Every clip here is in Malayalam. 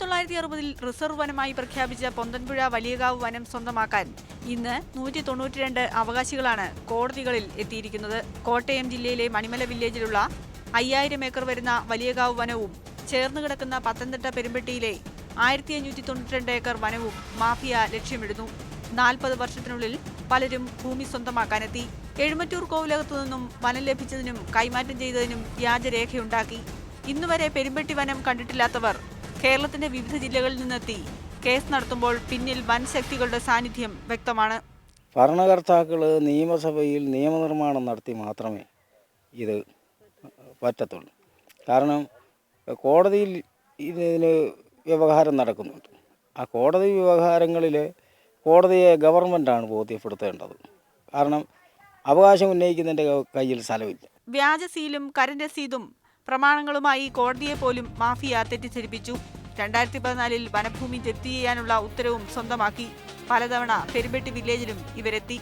തൊള്ളായിരത്തി അറുപതിൽ റിസർവ് വനമായി പ്രഖ്യാപിച്ച പൊന്തൻപുഴ വലിയകാവ് വനം സ്വന്തമാക്കാൻ ഇന്ന് നൂറ്റി തൊണ്ണൂറ്റിരണ്ട് അവകാശികളാണ് കോടതികളിൽ എത്തിയിരിക്കുന്നത്. കോട്ടയം ജില്ലയിലെ മണിമല വില്ലേജിലുള്ള അയ്യായിരം ഏക്കർ വരുന്ന വലിയകാവ് വനവും ചേർന്ന് കിടക്കുന്ന പത്തനംതിട്ട പെരുമ്പട്ടിയിലെ ആയിരത്തി അഞ്ഞൂറ്റി തൊണ്ണൂറ്റിരണ്ട് ഏക്കർ വനവും മാഫിയ ലക്ഷ്യമിടുന്നു. നാൽപ്പത് വർഷത്തിനുള്ളിൽ പലരും ഭൂമി സ്വന്തമാക്കാനെത്തി. എഴുമറ്റൂർ കോവിലകത്തു നിന്നും വനം ലഭിച്ചതിനും കൈമാറ്റം ചെയ്തതിനും വ്യാജരേഖയുണ്ടാക്കി. ഇന്നുവരെ പെരുമ്പട്ടി വനം കണ്ടിട്ടില്ലാത്തവർ കേരളത്തിന്റെ വിവിധ ജില്ലകളിൽ നിന്നെത്തി കേസ് നടത്തുമ്പോൾ പിന്നിൽ വൻ ശക്തികളുടെ സാന്നിധ്യം വ്യക്തമാണ്. ഭരണകർത്താക്കൾ നിയമസഭയിൽ നിയമനിർമ്മാണം നടത്തി മാത്രമേ ഇത് പറ്റത്തുള്ളൂ. കാരണം കോടതിയിൽ ഇതിന് വ്യവഹാരം നടക്കുന്നുണ്ട് ആ കോടതി വ്യവഹാരങ്ങളിൽ കോടതിയെ ഗവൺമെന്റാണ് ബോധ്യപ്പെടുത്തേണ്ടത്. കാരണം അവകാശം ഉന്നയിക്കുന്നതിന്റെ കയ്യിൽ സ്ഥലമില്ല. വ്യാജ സീലും കരണ്ട് രസീതും പ്രമാണങ്ങളുമായി കോടതിയെ പോലും മാഫിയ തെറ്റിദ്ധരിപ്പിച്ചു. രണ്ടായിരത്തി പതിനാലിൽ വനഭൂമി ജപ്തി ചെയ്യാനുള്ള ഉത്തരവും സ്വന്തമാക്കി. പലതവണ പെരുമ്പെട്ടി വില്ലേജിലും ഇവരെത്തി.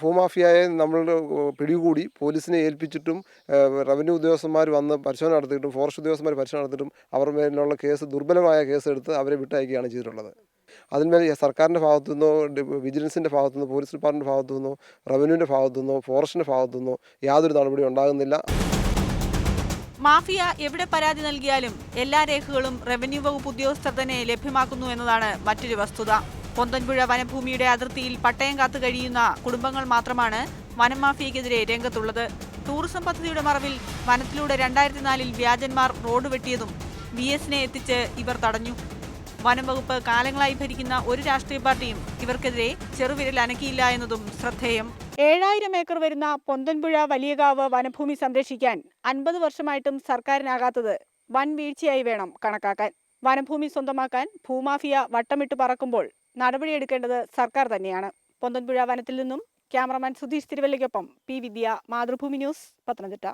ഭൂമാഫിയായ നമ്മൾ പിടികൂടി പോലീസിനെ ഏൽപ്പിച്ചിട്ടും റവന്യൂ ഉദ്യോഗസ്ഥന്മാർ വന്ന് പരിശോധന നടത്തിയിട്ടും ഫോറസ്റ്റ് ഉദ്യോഗസ്ഥന്മാർ പരിശോധന നടത്തിയിട്ടും അവരുടെ മേലുള്ള കേസ് ദുർബലമായ കേസ് എടുത്ത് അവരെ വിട്ടയക്കുകയാണ് ചെയ്തിട്ടുള്ളത്. അതിന്മേൽ സർക്കാരിന്റെ ഭാഗത്തു നിന്നോ ഡി- വിജിലൻസിന്റെ ഭാഗത്തു നിന്നോ പോലീസ് ഡിപ്പാർട്ട്മെന്റ് ഭാഗത്തു നിന്നോ റവന്യൂവിന്റെ ഭാഗത്തു നിന്നോ ഫോറസ്റ്റിന്റെ ഭാഗത്തു നിന്നോ യാതൊരു നടപടിയും ഉണ്ടാകുന്നില്ല. മാഫിയ എവിടെ പരാതി നൽകിയാലും എല്ലാ രേഖകളും റവന്യൂ വകുപ്പ് ഉദ്യോഗസ്ഥർ തന്നെ ലഭ്യമാക്കുന്നു എന്നതാണ് മറ്റൊരു വസ്തുത. പൊന്തൻപുഴ വനഭൂമിയുടെ അതിർത്തിയിൽ പട്ടയം കാത്തു കഴിയുന്ന കുടുംബങ്ങൾ മാത്രമാണ് വനം മാഫിയക്കെതിരെ രംഗത്തുള്ളത്. ടൂറിസം പദ്ധതിയുടെ മറവിൽ വനത്തിലൂടെ രണ്ടായിരത്തി നാലിൽ വ്യാജന്മാർ റോഡ് വെട്ടിയതും വി എസിനെ എത്തിച്ച് ഇവർ തടഞ്ഞു. വനം വകുപ്പ് കാലങ്ങളായി ഭരിക്കുന്ന ഒരു രാഷ്ട്രീയ പാർട്ടിയും ഇവർക്കെതിരെ ചെറുവിരൽ അനക്കിയില്ല എന്നതും ശ്രദ്ധേയം. ഏഴായിരം ഏക്കർ വരുന്ന പൊന്തൻപുഴ വലിയകാവ് വനഭൂമി സംരക്ഷിക്കാൻ അൻപത് വർഷമായിട്ടും സർക്കാരിനാകാത്തത് വൻ വീഴ്ചയായി വേണം കണക്കാക്കാൻ. വനഭൂമി സ്വന്തമാക്കാൻ ഭൂമാഫിയ വട്ടമിട്ട് പറക്കുമ്പോൾ നടപടിയെടുക്കേണ്ടത് സർക്കാർ തന്നെയാണ്. പൊന്തൻപുഴ വനത്തിൽ നിന്നും ക്യാമറമാൻ സുധീഷ് തിരുവല്ലയ്ക്കൊപ്പം പി വിദ്യ മാതൃഭൂമി ന്യൂസ് പത്തനംതിട്ട.